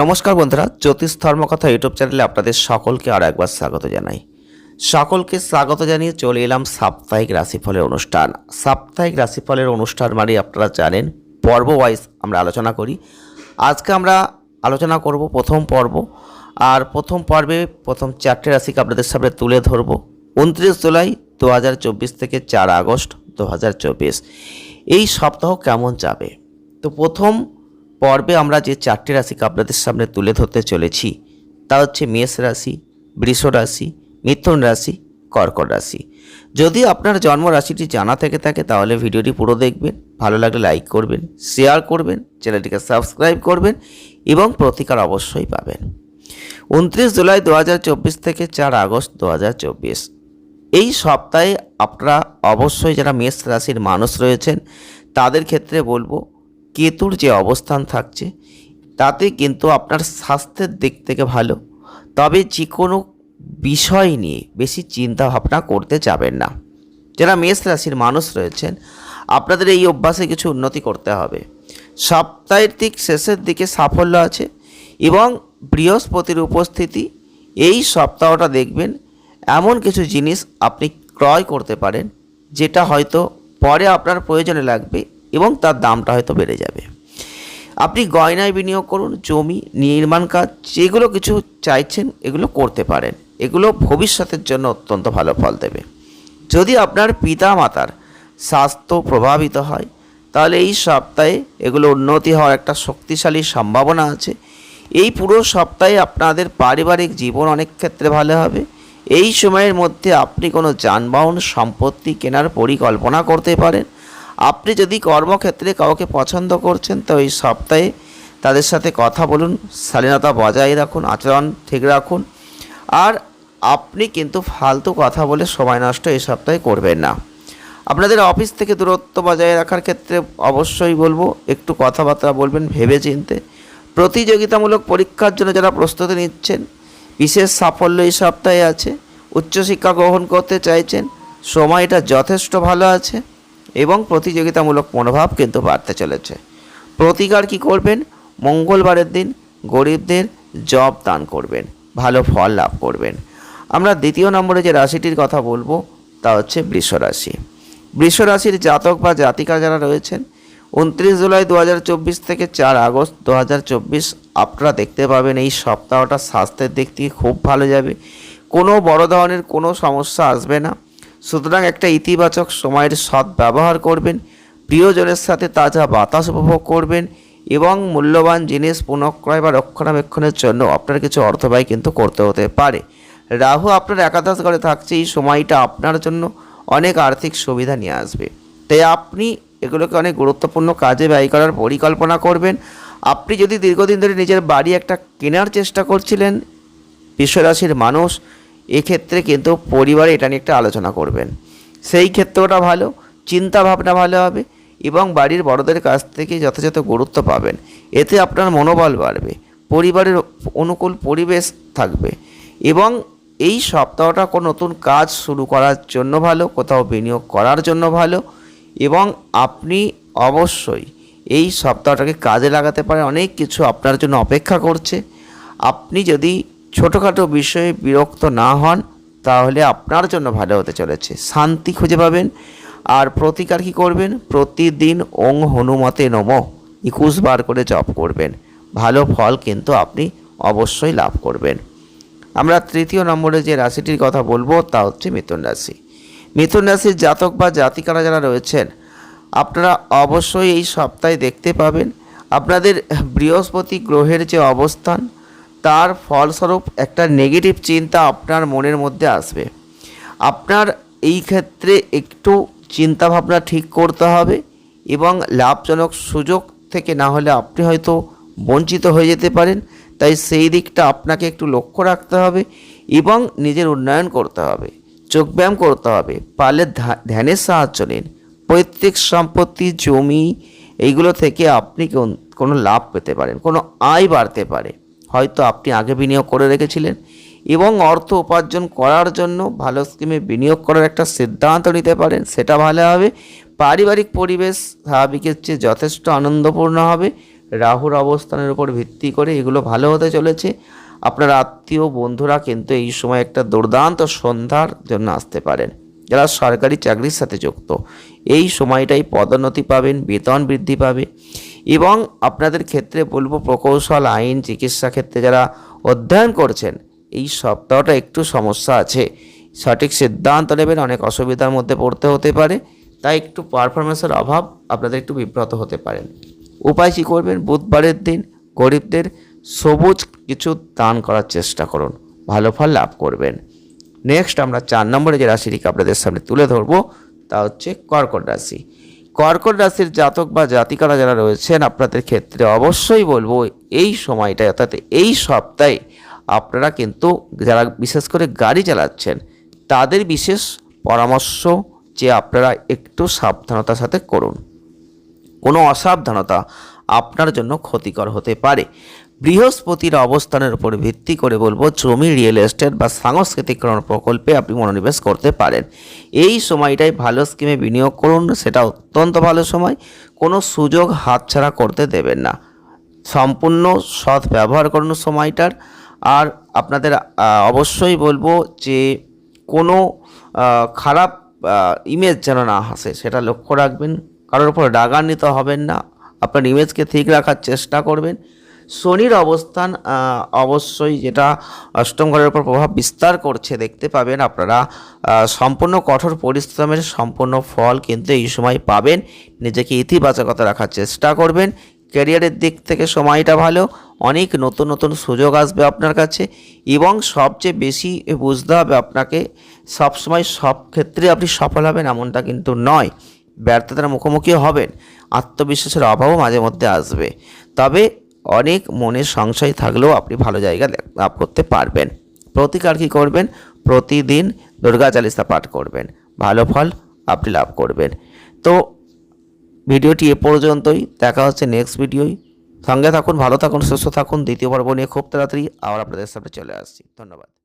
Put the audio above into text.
নমস্কার বন্ধুরা, জ্যোতিষ ধর্মকথা ইউটিউব চ্যানেলে আপনাদের সকলকে আর একবার স্বাগত জানাই। সকলকে স্বাগত জানিয়ে চলে এলাম সাপ্তাহিক রাশিফলের অনুষ্ঠান। সাপ্তাহিক রাশিফলের অনুষ্ঠান মানে আপনারা জানেন, পর্ব ওয়াইজ আমরা আলোচনা করি। আজকে আমরা আলোচনা করব প্রথম পর্ব, আর প্রথম পর্বে প্রথম চারটে রাশিকে আপনাদের সামনে তুলে ধরব। উনত্রিশ জুলাই দু হাজার চব্বিশ থেকে চার আগস্ট দু হাজার চব্বিশ। এই সপ্তাহ কেমন যাবে? তো প্রথম পর্বে আমরা যে চারটে রাশিকে আপনাদের সামনে তুলে ধরতে চলেছি, তা হচ্ছে মেষ রাশি, বৃষ রাশি, মিথুন রাশি, কর্কট রাশি। যদি আপনার জন্ম রাশিটি জানা থেকে থাকে, তাহলে ভিডিওটি পুরো দেখবেন, ভালো লাগলে লাইক করবেন, শেয়ার করবেন, চ্যানেলটিকে সাবস্ক্রাইব করবেন এবং প্রতিকার অবশ্যই পাবেন। উনত্রিশ জুলাই দু হাজার চব্বিশ থেকে চার আগস্ট দু হাজার চব্বিশ। এই সপ্তাহে আপনারা অবশ্যই যারা মেষ রাশির মানুষ রয়েছেন, তাদের ক্ষেত্রে বলব কেতুর যে অবস্থান থাকছে, তাতে কিন্তু আপনার স্বাস্থ্যের দিক থেকে ভালো। তবে যে কোনো বিষয় নিয়ে বেশি চিন্তা ভাবনা করতে যাবেন না। যারা মেষ রাশির মানুষ রয়েছেন, আপনাদের এই অভ্যাসে কিছু উন্নতি করতে হবে। সপ্তাহের ঠিক শেষের দিকে সাফল্য আছে এবং বৃহস্পতির উপস্থিতি এই সপ্তাহটা দেখবেন এমন কিছু জিনিস আপনি ক্রয় করতে পারেন, যেটা হয়তো পরে আপনার প্রয়োজনে লাগবে। এবং তার দামটা হয়তো বেড়ে যাবে। আপনি গয়নায় বিনিয়োগ করুন, জমি, নির্মাণ কাজ, যেগুলো কিছু চাইছেন, এগুলো করতে পারেন। এগুলো ভবিষ্যতের জন্য অত্যন্ত ভালো ফল দেবে। যদি আপনার পিতা মাতার স্বাস্থ্য প্রভাবিত হয়, তাহলে এই সপ্তাহে এগুলো উন্নতি হওয়ার একটা শক্তিশালী সম্ভাবনা আছে। এই পুরো সপ্তাহে আপনাদের পারিবারিক জীবন অনেক ক্ষেত্রে ভালো হবে। এই সময়ের মধ্যে আপনি কোনো যানবাহন, সম্পত্তি কেনার পরিকল্পনা করতে পারেন। আপনি যদি কর্মক্ষেত্রে কাউকে পছন্দ করছেন, তো এই সপ্তাহে তাদের সাথে কথা বলুন, শালীনতা বজায় রাখুন, আচরণ ঠিক রাখুন। আর আপনি কিন্তু ফালতু কথা বলে সময় নষ্ট এই সপ্তাহে করবেন না। আপনাদের অফিস থেকে দূরত্ব বজায় রাখার ক্ষেত্রে অবশ্যই বলব, একটু কথাবার্তা বলবেন ভেবে চিনতে প্রতিযোগিতামূলক পরীক্ষার জন্য যারা প্রস্তুতি নিচ্ছেন, বিশেষ সাফল্য এই সপ্তাহে আছে। উচ্চশিক্ষা গ্রহণ করতে চাইছেন, সময়টা যথেষ্ট ভালো আছে। এবং প্রতিযোগিতামূলক মনোভাব কিন্তু বাড়তে চলেছে। প্রতিকার কি করবেন? মঙ্গলবারের দিন গরিবদের জব দান করবেন, ভালো ফল লাভ করবেন। আমরা দ্বিতীয় নম্বরে যে রাশিটির কথা বলব, তা হচ্ছে বৃষ রাশি। বৃষ রাশির জাতক বা জাতিকা যারা রয়েছেন, উনত্রিশ জুলাই দু হাজার চব্বিশ থেকে চার আগস্ট দু হাজার চব্বিশ আপনারা দেখতে পাবেন এই সপ্তাহটা স্বাস্থ্যের দিক থেকে খুব ভালো যাবে। কোনো বড় ধরনের কোনো সমস্যা আসবে না। সুতরাং একটা ইতিবাচক সময়ের সৎ ব্যবহার করবেন, প্রিয়জনের সাথে তাজা বাতাস উপভোগ করবেন এবং মূল্যবান জিনিস পুনঃক্রয় বা রক্ষণাবেক্ষণের জন্য আপনার কিছু অর্থ ব্যয় কিন্তু করতে হতে পারে। রাহু আপনার একাদশ ঘরে থাকছে, এই সময়টা আপনার জন্য অনেক আর্থিক সুবিধা নিয়ে আসবে। তাই আপনি এগুলোকে অনেক গুরুত্বপূর্ণ কাজে ব্যয় করার পরিকল্পনা করবেন। আপনি যদি দীর্ঘদিন ধরে নিজের বাড়ি একটা কেনার চেষ্টা করছিলেন, বিশ্বরাশির মানুষ এক্ষেত্রে কিন্তু পরিবারে এটা নিয়ে একটা আলোচনা করবেন। সেই ক্ষেত্রটা ভালো চিন্তা ভাবনা ভালো হবে এবং বাড়ির বড়দের কাছ থেকে যথাযথ গুরুত্ব পাবেন। এতে আপনার মনোবল বাড়বে, পরিবারের অনুকূল পরিবেশ থাকবে এবং এই সপ্তাহটা কোনো নতুন কাজ শুরু করার জন্য ভালো, কোথাও বিনিয়োগ করার জন্য ভালো এবং আপনি অবশ্যই এই সপ্তাহটাকে কাজে লাগাতে পারেন। অনেক কিছু আপনার জন্য অপেক্ষা করছে। আপনি যদি ছোটোখাটো বিষয়ে বিরক্ত না হন, তাহলে আপনার জন্য ভালো হতে চলেছে। শান্তি খুঁজে পাবেন। আর প্রতিকার কী করবেন? প্রতিদিন ওং হনুমতে নম। একুশ বার করে জপ করবেন। ভালো ফল কিন্তু আপনি অবশ্যই লাভ করবেন। আমরা তৃতীয় নম্বরে যে রাশিটির কথা বলব, তা হচ্ছে মিথুন রাশি। মিথুন রাশির জাতক বা জাতিকারা যারা রয়েছেন, আপনারা অবশ্যই এই সপ্তাহে দেখতে পাবেন। আপনাদের বৃহস্পতি গ্রহের যে অবস্থান তার ফলস্বরূপ একটা নেগেটিভ চিন্তা আপনার মনের মধ্যে আসবে। আপনার এই ক্ষেত্রে একটু চিন্তাভাবনা ঠিক করতে হবে এবং লাভজনক সুযোগ থেকে না হলে আপনি হয়তো বঞ্চিত হয়ে যেতে পারেন। তাই সেই দিকটা আপনাকে একটু লক্ষ্য রাখতে হবে এবং নিজের উন্নয়ন করতে হবে যোগব্যায়াম করতে হবে পারলে ধা- ধ্যানের সাহায্য নিন, পৈতৃক সম্পত্তি, জমি, এইগুলো থেকে আপনি কোনো লাভ পেতে পারেন, কোনো আয় বাড়তে পারে। হয়তো আপনি আগে বিনিয়োগ করে রেখেছিলেন এবং অর্থ উপার্জন করার জন্য ভালো স্কিমে বিনিয়োগ করার একটা সিদ্ধান্ত নিতে পারেন, সেটা ভালো হবে। পারিবারিক পরিবেশ স্বাভাবিকের চেয়ে যথেষ্ট আনন্দপূর্ণ হবে। রাহুর অবস্থানের উপর ভিত্তি করে এগুলো ভালো হতে চলেছে। আপনার আত্মীয় বন্ধুরা কিন্তু এই সময় একটা দুর্দান্ত সন্ধ্যার জন্য আসতে পারেন, যারা সরকারি চাকরির সাথে যুক্ত। এই সময়টাই পদোন্নতি পাবেন, বেতন বৃদ্ধি পাবে। এবং আপনাদের ক্ষেত্রে বলব প্রকৌশল, আইন, চিকিৎসা ক্ষেত্রে যারা অধ্যয়ন করছেন, এই সপ্তাহটা একটু সমস্যা আছে। সঠিক সিদ্ধান্ত নেবেন, অনেক অসুবিধার মধ্যে পড়তে হতে পারে, তাই একটু পারফরমেন্সের অভাব আপনাদের একটু বিব্রত হতে পারেন। উপায় কী করবেন? বুধবারের দিন গরিবদের সবুজ কিছু দান করার চেষ্টা করুন, ভালো ফল লাভ করবেন। নেক্সট আমরা চার নম্বরে যে রাশিটিকে আপনাদের সামনে তুলে ধরবো, তা হচ্ছে কর্কট রাশি। কর্কট রাশির জাতক বা জাতিকারা যারা রয়েছেন, আপনাদের ক্ষেত্রে অবশ্যই বলব, এই সময়টা অর্থাৎ এই সপ্তাহে আপনারা কিন্তু যারা বিশেষ করে গাড়ি চালাচ্ছেন, তাদের বিশেষ পরামর্শ যে আপনারা একটু সাবধানতার সাথে করুন। কোনো অসাবধানতা আপনার জন্য ক্ষতিকর হতে পারে। বৃহস্পতির অবস্থানের উপর ভিত্তি করে বলব জমি রিয়েল এস্টেট বা সাংস্কৃতিক কোনো প্রকল্পে আপনি মনোনিবেশ করতে পারেন। এই সময়টাই ভালো স্কিমে বিনিয়োগ করুন, সেটা অত্যন্ত ভালো সময়। কোনো সুযোগ হাতছাড়া করতে দেবেন না। সম্পূর্ণ সৎ ব্যবহার করুন সময়টার। আর আপনাদের অবশ্যই বলব যে কোনো খারাপ ইমেজ যেন না আসে, সেটা লক্ষ্য রাখবেন। কারোর উপর রাগান্বিত হবেন না। আপনার ইমেজকে ঠিক রাখার চেষ্টা করবেন। শনির অবস্থান অবশ্যই যেটা অষ্টম ঘরের উপর প্রভাব বিস্তার করছে, দেখতে পাবেন আপনারা সম্পূর্ণ কঠোর পরিশ্রমের সম্পূর্ণ ফল কিন্তু এই সময় পাবেন। নিজেকে ইতিবাচকতা রাখার চেষ্টা করবেন। ক্যারিয়ারের দিক থেকে সময়টা ভালো, অনেক নতুন নতুন সুযোগ আসবে আপনার কাছে এবং সবচেয়ে বেশি বুঝতে হবে আপনাকে, সবসময় সব ক্ষেত্রে আপনি সফল হবেন এমনটা কিন্তু নয়। ব্যর্থতার মুখোমুখি হবেন, আত্মবিশ্বাসের অভাবও মাঝে মধ্যে আসবে। তবে অনেক মনে সংশয় থাকলেও আপনি ভালো জায়গা লাভ- করতে পারবেন। প্রতিকার কী করবেন? প্রতিদিন দুর্গা চালিসা পাঠ করবেন। ভালো ফল আপনি লাভ করবেন। তো ভিডিওটি এ পর্যন্তই। দেখা হচ্ছে নেক্সট ভিডিওই সঙ্গে থাকুন, ভালো থাকুন, সুস্থ থাকুন। দ্বিতীয় পর্ব নিয়ে খুব তাড়াতাড়ি আবার আপনাদের সামনে চলে আসছি। ধন্যবাদ।